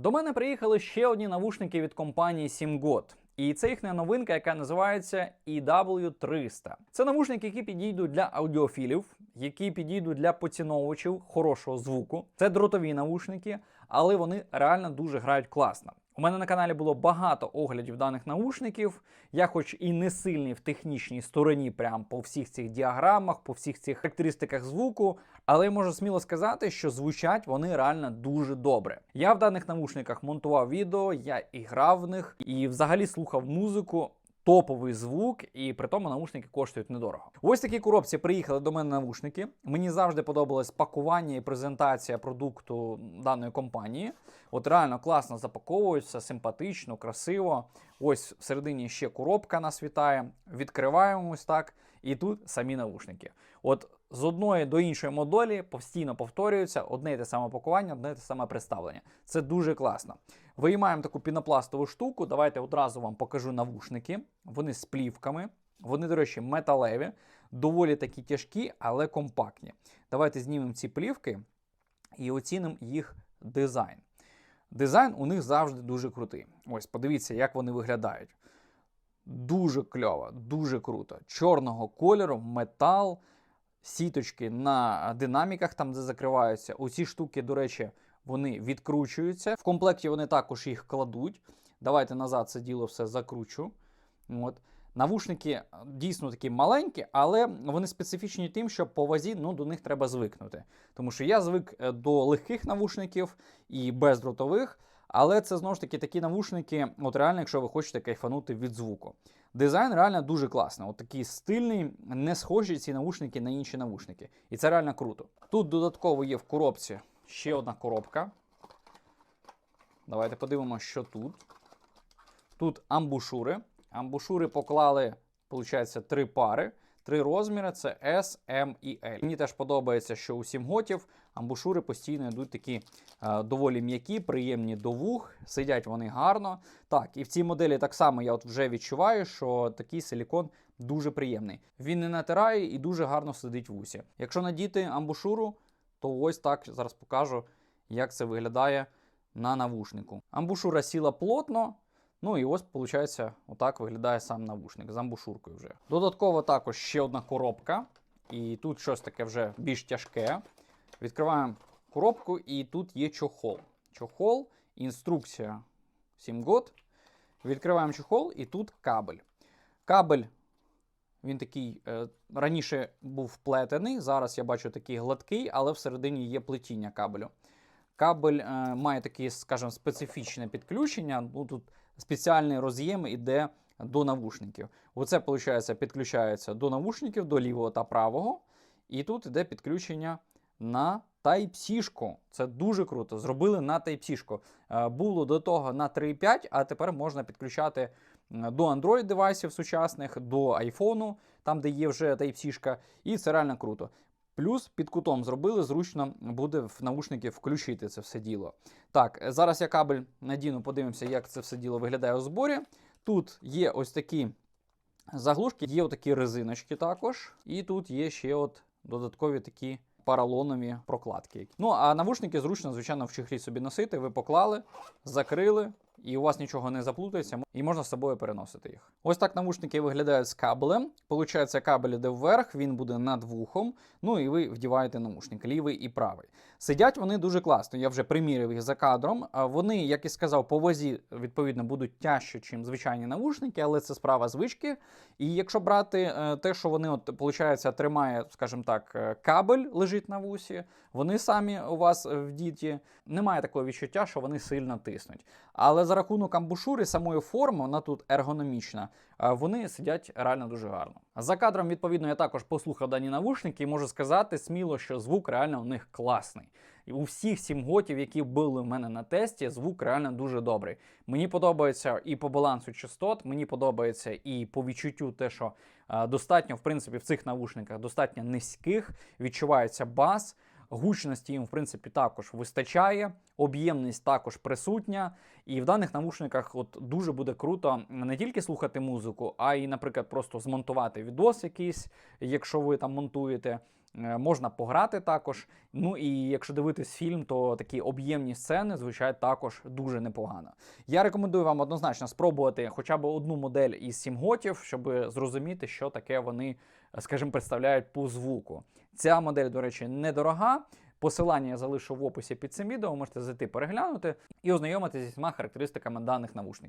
До мене приїхали ще одні навушники від компанії SimGod. І це їхня новинка, яка називається EW300. Це навушники, які підійдуть для аудіофілів, які підійдуть для поціновувачів хорошого звуку. Це дротові навушники, але вони реально дуже грають класно. У мене на каналі було багато оглядів даних наушників. Я, хоч і не сильний в технічній стороні, прям по всіх цих діаграмах, по всіх цих характеристиках звуку, але я можу сміло сказати, що звучать вони реально дуже добре. Я в даних наушниках монтував відео, я і грав в них, і взагалі слухав музику. Топовий звук, і при тому наушники коштують недорого. Ось такі коробці приїхали до мене навушники. Мені завжди подобалось пакування і презентація продукту даної компанії. От реально класно запаковуються, симпатично, красиво. Ось всередині ще коробка нас вітає. Відкриваємо ось так, і тут самі навушники. От з одної до іншої модулі постійно повторюється одне і те саме пакування, одне і те саме представлення. Це дуже класно. Виймаємо таку пінопластову штуку. Давайте одразу вам покажу навушники. Вони з плівками. Вони, до речі, металеві, доволі такі тяжкі, але компактні. Давайте знімемо ці плівки і оцінимо їх дизайн. Дизайн у них завжди дуже крутий. Ось, подивіться, як вони виглядають. Дуже кльово, дуже круто. Чорного кольору, метал, сіточки на динаміках, там де закриваються. Оці штуки, до речі, вони відкручуються. В комплекті вони також їх кладуть. Давайте назад це діло все закручу. От. Навушники е, дійсно такі маленькі, але вони специфічні тим, що по вазі ну, до них треба звикнути. Тому що я звик е, до легких навушників і бездротових, але це знову ж таки такі навушники, от реально, якщо ви хочете кайфанути від звуку. Дизайн реально дуже класний. От такий стильний, не схожі ці навушники на інші навушники. І це реально круто. Тут додатково є в коробці ще одна коробка. Давайте подивимося, що тут. Тут амбушури. Амбушури поклали, виходить, три пари, три розміри: це S, M і L. Мені теж подобається, що у 7 готів амбушури постійно йдуть такі е, доволі м'які, приємні до вух, сидять вони гарно. Так, і в цій моделі так само я от вже відчуваю, що такий силікон дуже приємний. Він не натирає і дуже гарно сидить в усі. Якщо надіти амбушуру, то ось так зараз покажу, як це виглядає на навушнику. Амбушура сіла плотно. Ну і ось, виходить, отак виглядає сам навушник з амбушуркою вже. Додатково також ще одна коробка. І тут щось таке вже більш тяжке. Відкриваємо коробку, і тут є чохол. Чохол, інструкція 7 год. Відкриваємо чохол, і тут кабель. Кабель, він такий е, раніше був вплетений. Зараз я бачу такий гладкий, але всередині є плетіння кабелю. Кабель е, має таке, скажімо, специфічне підключення. Ну, тут спеціальний роз'єм іде до навушників. Оце, виходить, підключається до навушників, до лівого та правого. І тут іде підключення на Type-C. Це дуже круто. Зробили на Type-C. Е, Було до того на 3.5, а тепер можна підключати до Android девайсів сучасних, до iPhone, там, де є вже Type-C, і це реально круто. Плюс під кутом зробили, зручно буде в навушники включити це все діло. Так, е, зараз я кабель надіну, подивимося, як це все діло виглядає у зборі. Тут є ось такі заглушки, є отакі резиночки також. І тут є ще от додаткові такі паралонові прокладки. Ну, а навушники зручно, звичайно, в чехлі собі носити. Ви поклали, закрили, і у вас нічого не заплутається, і можна з собою переносити їх. Ось так навушники виглядають з кабелем. Получається, кабель іде вверх, він буде над вухом. Ну і ви вдіваєте навушник, лівий і правий. Сидять вони дуже класно. Я вже приміряв їх за кадром. Вони, як і сказав, по вазі відповідно будуть тяжче, ніж звичайні навушники, але це справа звички. І якщо брати е, те, що вони от, получається, тримає, скажімо так, е, кабель лежить на вусі, вони самі у вас е, в діті, немає такого відчуття, що вони сильно тиснуть. Але за рахунок амбушури, самої форми, вона тут ергономічна, вони сидять реально дуже гарно. За кадром, відповідно, я також послухав дані навушники і можу сказати сміло, що звук реально у них класний. І у всіх сім готів, які були в мене на тесті, звук реально дуже добрий. Мені подобається і по балансу частот, мені подобається і по відчуттю те, що е, достатньо, в принципі, в цих навушниках достатньо низьких, відчувається бас. Гучності їм, в принципі, також вистачає, об'ємність також присутня. І в даних навушниках от дуже буде круто не тільки слухати музику, а й, наприклад, просто змонтувати відос якийсь, якщо ви там монтуєте. Е, Можна пограти також. Ну і якщо дивитись фільм, то такі об'ємні сцени звучать також дуже непогано. Я рекомендую вам однозначно спробувати хоча б одну модель із 7 готів, щоб зрозуміти, що таке вони, скажімо, представляють по звуку. Ця модель, до речі, недорога. Посилання я залишу в описі під цим відео, можете зайти переглянути і ознайомитися зі всіма характеристиками даних навушників.